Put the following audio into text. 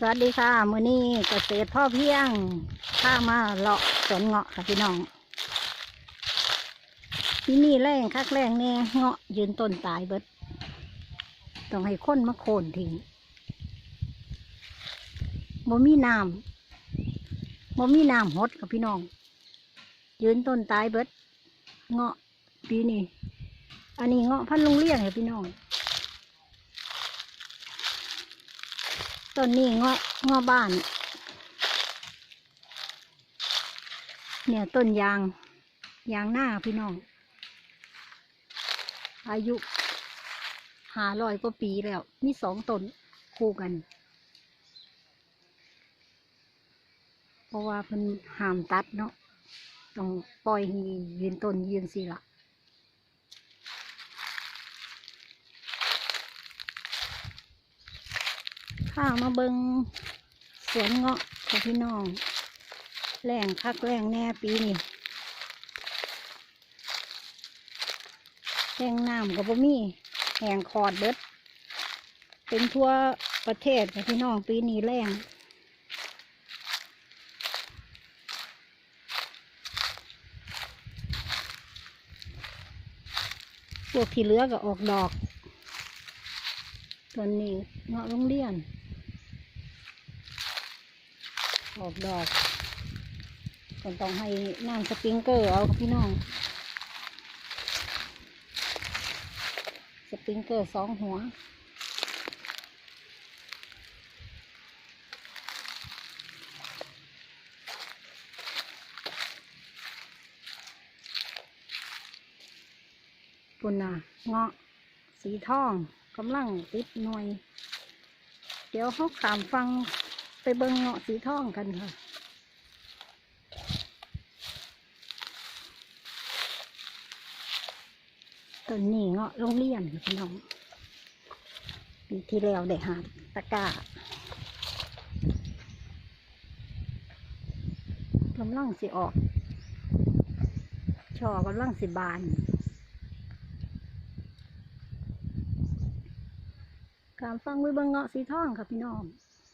สวัสดีค่ะมือนี้เกษตรพ่อเพียงข้ามาเลาะสวนเงาะค่ะพี่น้อง ที่นี่แรงคักแรงแน่เงาะยืนต้นตายเบิด ต้องให้ค้นมาโคนทิ้งบ่มีน้ำบ่มีน้ำหดค่ะพี่น้อง ยืนต้นตายเบิด เงาะปีนี้อันนี้เงาะพันลุงเลี้ยงค่ะพี่น้อง ต้นนี้งาะเงาะบ้าน เนี่ยต้นยาง ยางหน้าพี่น้อง อายุหาร้อยกว่าปีแล้ว มีสองต้นคู่กัน เพราะว่าเพิ่นห้ามตัดเนาะ ต้องปล่อยให้ยืนต้นยืนสิละ ข้ามาเบิงสวนเงาะของพี่น้องแรงคักแรงแน่ปีนี้แห้งน้ำกับบ่มีแห้งคอดเบิด เป็นทั่วประเทศค่ะพี่น้องปีนี้แรงพวกที่เหลือก็ออกดอกส่วนนี้เงาะโรงเรียน ออกดอกก็ต้องให้น้ำสปริงเกอร์เอาพี่น้อง สปริงเกอร์สองหัวปุ่นน่ะเงาะสีทองกำลังติดหน่วย เดี๋ยวเขาขามฟัง ไปเบิ่งเงาะสีทองกันค่ะต้นนี้เงาะโรงเรียนค่ะพี่น้องปีที่แล้วได้หาตะกร้ากำลังสิออกช่อกำลังสิบานการฟังวิเบังเงาะสีทองค่ะพี่น้อง